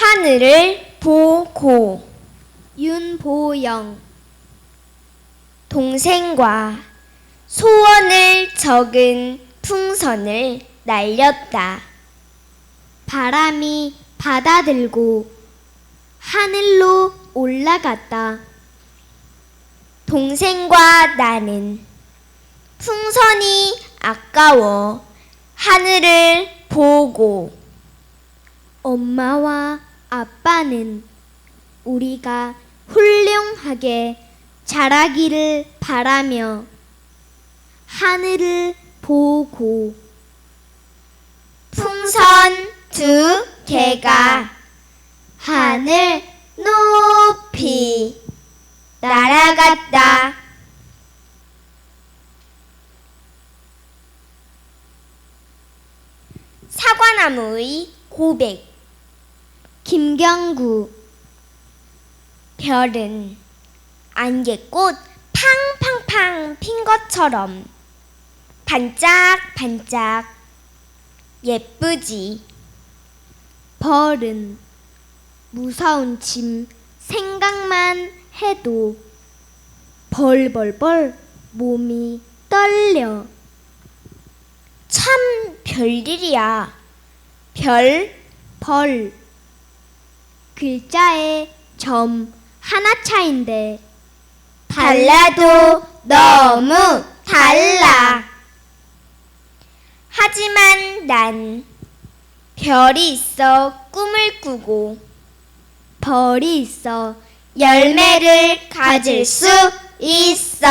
하늘을 보고 윤보영 동생과 소원을 적은 풍선을 날렸다. 바람이 받아들고 하늘로 올라갔다. 동생과 나는 풍선이 아까워 하늘을 보고 엄마와 아빠는 우리가 훌륭하게 자라기를 바라며 하늘을 보고 풍선 두 개가 하늘 높이 날아갔다. 사과나무의 고백 김경구 별은 안개꽃 팡팡팡 핀 것처럼 반짝반짝 예쁘지. 벌은 무서운 짐 생각만 해도 벌벌벌 몸이 떨려 참 별일이야. 별, 벌 글자에 점 하나 차인데 달라도 너무 달라. 하지만 난 별이 있어 꿈을 꾸고 벌이 있어 열매를 가질 수 있어.